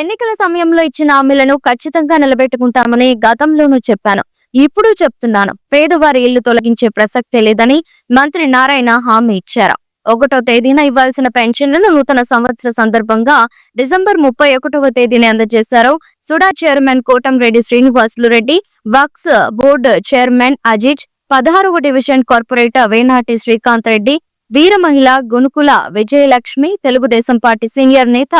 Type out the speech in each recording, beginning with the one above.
ఎన్నికల సమయంలో ఇచ్చిన హామీలను ఖచ్చితంగా నిలబెట్టుకుంటామని గతంలోనూ చెప్పాను. ఇప్పుడు చెప్తున్నాను. పేదవారి ఇల్లు తొలగించే ప్రసక్తే లేదని మంత్రి నారాయణ హామీ ఇచ్చారు. ఒకటో తేదీన ఇవ్వాల్సిన పెన్షన్లను నూతన సంవత్సర సందర్భంగా డిసెంబర్ ముప్పై ఒకటవ తేదీని అందజేశారు. SUDA chairman Kotamreddy Srinivasulu Reddy Waqf board chairman Ajith పదహారవ డివిజన్ కార్పొరేటర్ వేనాటి శ్రీకాంత్ రెడ్డి వీర మహిళ గునుకుల విజయలక్ష్మి తెలుగుదేశం పార్టీ సీనియర్ నేత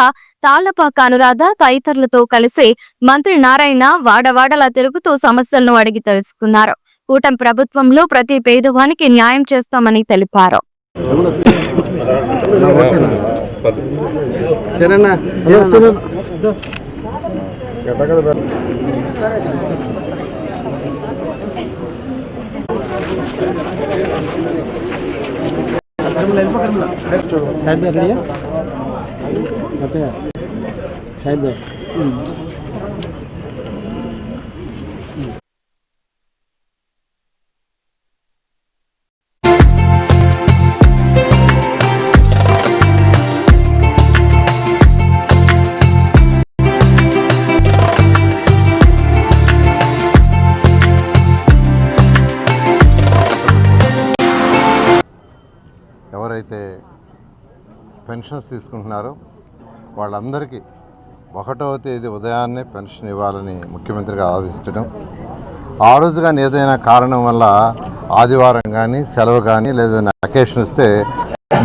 తాళ్ళపాక అనురాధ తదితరులతో కలిసి మంత్రి నారాయణ వాడవాడలా తిరుగుతూ సమస్యలను అడిగి తెలుసుకున్నారు. కూటమి ప్రభుత్వంలో ప్రతి పేదవానికి న్యాయం చేస్తామని తెలిపారు. साइड में रखिए ओके साइड में పెన్షన్స్ తీసుకుంటున్నారో. వాళ్ళందరికీ ఒకటవ తేదీ ఉదయాన్నే పెన్షన్ ఇవ్వాలని ముఖ్యమంత్రి గారు ఆదేశించడం. ఆ రోజు కానీ ఏదైనా కారణం వల్ల ఆదివారం కానీ సెలవు కానీ లేదా అకేషన్ ఇస్తే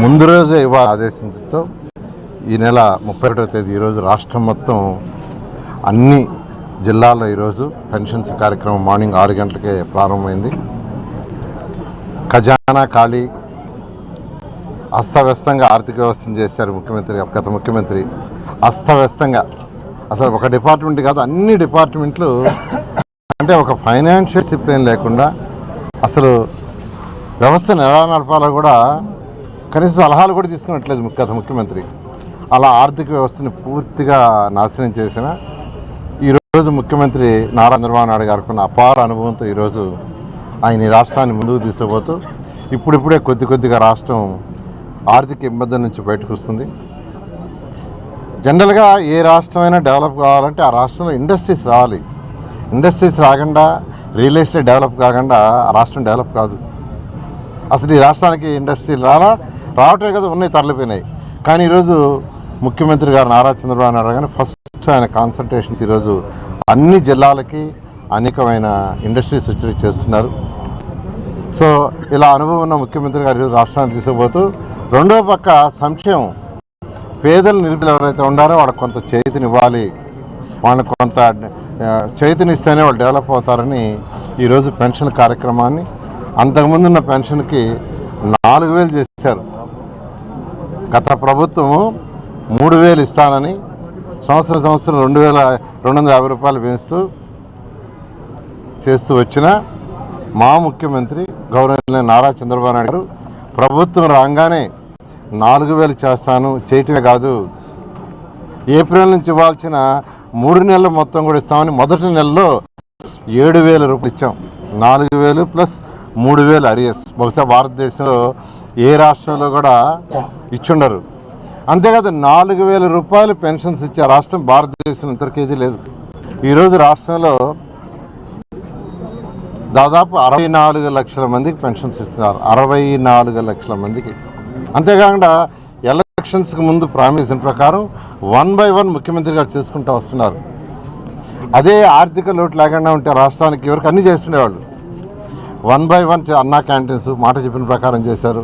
ముందు రోజే ఇవ్వాలి ఆదేశించడంతో ఈ నెల ముప్పై ఒకటో తేదీ ఈరోజు రాష్ట్రం మొత్తం అన్ని జిల్లాల్లో ఈరోజు పెన్షన్స్ కార్యక్రమం మార్నింగ్ ఆరు గంటలకే ప్రారంభమైంది. ఖజానా ఖాళీ అస్తవ్యస్తంగా ఆర్థిక వ్యవస్థను చేశారు ముఖ్యమంత్రి గత ముఖ్యమంత్రి. అస్తవ్యస్తంగా. అసలు ఒక డిపార్ట్మెంట్ కాదు అన్ని డిపార్ట్మెంట్లు అంటే ఒక ఫైనాన్షియల్ డిసిప్లిన్ లేకుండా అసలు వ్యవస్థను ఎలా నడపాలో కూడా కనీస సలహాలు కూడా తీసుకున్నట్లేదు గత ముఖ్యమంత్రి. అలా ఆర్థిక వ్యవస్థని పూర్తిగా నాశనం చేసిన ఈరోజు ముఖ్యమంత్రి నారా చంద్రబాబు నాయుడు గారికి ఉన్న అపార అనుభవంతో ఈరోజు ఆయన ఈ రాష్ట్రాన్ని ముందుకు తీసుకుపోతూ ఇప్పుడిప్పుడే కొద్ది కొద్దిగా రాష్ట్రం ఆర్థిక ఇబ్బందుల నుంచి బయటకు వస్తుంది. జనరల్గా ఏ రాష్ట్రమైనా డెవలప్ కావాలంటే ఆ రాష్ట్రంలో ఇండస్ట్రీస్ రావాలి. ఇండస్ట్రీస్ రాకుండా రియల్ ఎస్టేట్ డెవలప్ కాకుండా ఆ రాష్ట్రం డెవలప్ కాదు. అసలు ఈ రాష్ట్రానికి ఇండస్ట్రీలు రాలా? రావటమే కదా ఉన్నాయి తరలిపోయినాయి. కానీ ఈరోజు ముఖ్యమంత్రి గారు నారా చంద్రబాబు నాయుడు కానీ ఫస్ట్ ఆయన కాన్సన్ట్రేషన్స్ ఈరోజు అన్ని జిల్లాలకి అనేకమైన ఇండస్ట్రీస్ చేస్తున్నారు. సో ఇలా అనుభవం ఉన్న ముఖ్యమంత్రి గారు రాష్ట్రాన్ని తీసుకుపోతూ రెండో పక్క సంక్షేమం. పేదలు నిరుపేదలు ఎవరైతే ఉండారో వాళ్ళకి కొంత చేతినివ్వాలి. వాళ్ళకి కొంత చేతినిస్తేనే వాళ్ళు డెవలప్ అవుతారని ఈరోజు పెన్షన్ కార్యక్రమాన్ని అంతకుముందు ఉన్న పెన్షన్కి నాలుగు వేలు చేశారు. గత ప్రభుత్వము మూడు వేలు ఇస్తానని సంవత్సరం సంవత్సరం రెండు వేల రెండు వందల యాభై రూపాయలు పెంచుతూ చేస్తూ వచ్చిన మా ముఖ్యమంత్రి గౌరవనీయులైన నారా చంద్రబాబు నాయుడు గారు ప్రభుత్వం రాగానే నాలుగు వేలు చేస్తాను చేయటమే కాదు ఏప్రిల్ నుంచి ఇవ్వాల్సిన మూడు నెలలు మొత్తం కూడా ఇస్తామని మొదటి నెలలో ఏడు వేల రూపాయలు ఇచ్చాం. నాలుగు వేలు ప్లస్ మూడు వేలు అరియస్. బహుశా భారతదేశంలో ఏ రాష్ట్రంలో కూడా ఇచ్చుండరు. అంతేకాదు నాలుగు వేల రూపాయలు పెన్షన్స్ ఇచ్చే రాష్ట్రం భారతదేశం ఇంతకేజీ లేదు. ఈరోజు రాష్ట్రంలో దాదాపు అరవై నాలుగు లక్షల మందికి పెన్షన్స్ ఇస్తున్నారు. అరవై నాలుగు లక్షల మందికి. అంతేకాకుండా ఎలక్షన్స్కి ముందు ప్రామిస్ ప్రకారం వన్ బై వన్ ముఖ్యమంత్రి గారు చేసుకుంటూ వస్తున్నారు. అదే ఆర్థిక లోటు లేకుండా ఉంటే రాష్ట్రానికి ఎవరికి అన్నీ చేస్తుండేవాళ్ళు. One by one Anna canteens మాట చెప్పిన ప్రకారం చేశారు.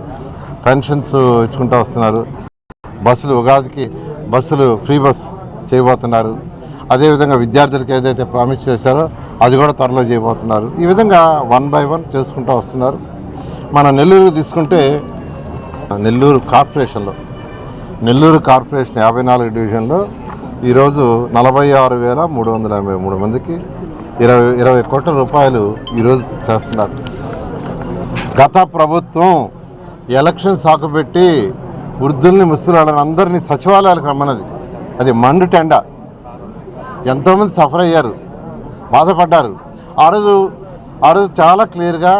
పెన్షన్స్ ఇచ్చుకుంటూ వస్తున్నారు. బస్సులు ఉగాదికి బస్సులు ఫ్రీ బస్ చేయబోతున్నారు. అదేవిధంగా విద్యార్థులకు ఏదైతే ప్రామిస్ చేశారో అది కూడా త్వరలో చేయబోతున్నారు. ఈ విధంగా వన్ బై వన్ చేసుకుంటూ వస్తున్నారు. మన నెల్లూరు తీసుకుంటే నెల్లూరు కార్పొరేషన్లో నెల్లూరు కార్పొరేషన్ యాభై నాలుగు డివిజన్లో ఈరోజు నలభై ఆరు వేల మూడు వందల ఎనభై మూడు మందికి ఇరవై ఇరవై కోట్ల రూపాయలు ఈరోజు చేస్తున్నారు. గత ప్రభుత్వం ఎలక్షన్ సాకుపెట్టి వృద్ధుల్ని ముసలాళ్ళని అందరినీ సచివాలయాలకు రమ్మన్నది. అది మండు టెండా. ఎంతోమంది సఫర్ అయ్యారు బాధపడ్డారు. ఆ రోజు ఆ రోజు చాలా క్లియర్గా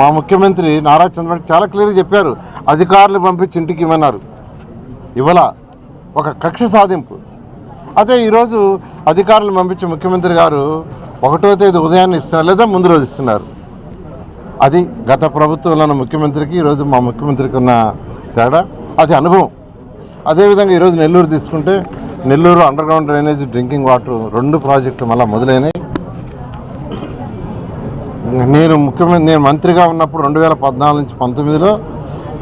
మా ముఖ్యమంత్రి నారా చంద్రబాబు చాలా క్లియర్గా చెప్పారు అధికారులు పంపించి ఇంటికి ఇవ్వన్నారు. ఇవాళ ఒక కక్ష సాధింపు. అదే ఈరోజు అధికారులు పంపించి ముఖ్యమంత్రి గారు ఒకటో తేదీ ఉదయాన్నే ఇస్తున్నారు లేదా ముందు రోజు ఇస్తున్నారు. అది గత ప్రభుత్వంలో ఉన్న ముఖ్యమంత్రికి ఈరోజు మా ముఖ్యమంత్రికి ఉన్న తేడా అది అనుభవం. అదేవిధంగా ఈరోజు నెల్లూరు తీసుకుంటే Nellore underground drainage drinking water రెండు ప్రాజెక్టులు మళ్ళీ మొదలైనవి నేను ముఖ్యమంత్రి నేను మంత్రిగా ఉన్నప్పుడు రెండు వేల పద్నాలుగు నుంచి పంతొమ్మిదిలో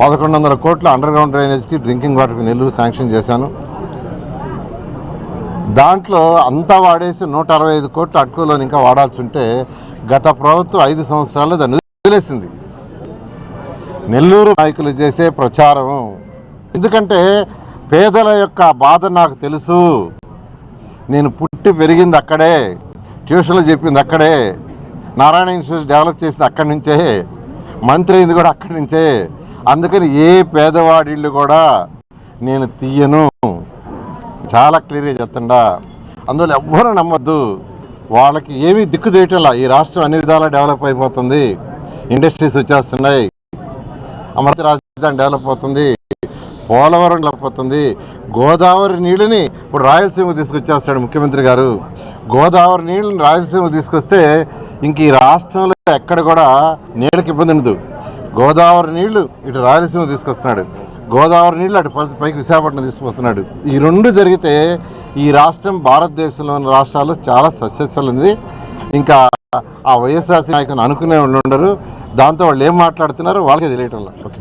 పదకొండు వందల కోట్ల అండర్ గ్రౌండ్ డ్రైనేజ్కి డ్రింకింగ్ వాటర్కి నెల్లూరు శాంక్షన్ చేశాను. దాంట్లో అంతా వాడేసి నూట అరవై ఐదు కోట్లు అటుకులో ఇంకా వాడాల్సి ఉంటే గత ప్రభుత్వం ఐదు సంవత్సరాలు దాన్ని వదిలేసింది. నెల్లూరు నాయకులు చేసే ప్రచారం. ఎందుకంటే పేదల యొక్క బాధ నాకు తెలుసు. నేను పుట్టి పెరిగింది అక్కడే ట్యూషన్లు చెప్పింది అక్కడే నారాయణ ఇన్స్టిట్యూట్ డెవలప్ చేసింది అక్కడి నుంచే మంత్రి అయింది కూడా అక్కడి నుంచే. అందుకని ఏ పేదవాడిళ్ళు కూడా నేను తీయను. చాలా క్లియర్గా చెప్తుండా. అందువల్ల ఎవ్వరూ నమ్మద్దు. వాళ్ళకి ఏమీ దిక్కు చేయటంలా ఈ రాష్ట్రం అన్ని విధాలా డెవలప్ అయిపోతుంది. ఇండస్ట్రీస్ వచ్చేస్తున్నాయి. అమరావతి రాజధాని డెవలప్ అవుతుంది. పోలవరం లేకపోతుంది. గోదావరి నీళ్ళని ఇప్పుడు రాయలసీమ తీసుకొచ్చేస్తాడు ముఖ్యమంత్రి గారు. గోదావరి నీళ్ళని రాయలసీమ తీసుకొస్తే ఇంక ఈ రాష్ట్రంలో ఎక్కడ కూడా నీళ్ళకి ఇబ్బంది ఉండదు. గోదావరి నీళ్ళు ఇటు రాయలసీమ తీసుకొస్తున్నాడు. గోదావరి నీళ్ళు అటు పైకి విశాఖపట్నం తీసుకొస్తున్నాడు. ఈ రెండు జరిగితే ఈ రాష్ట్రం భారతదేశంలోని రాష్ట్రాలు చాలా సక్సెస్ఫుల్ ఉంది. ఇంకా ఆ వైఎస్ఆర్సీ నాయకులు అనుకునే ఉండరు. దాంతో వాళ్ళు ఏం మాట్లాడుతున్నారో వాళ్ళకే తెలియటం ఓకే.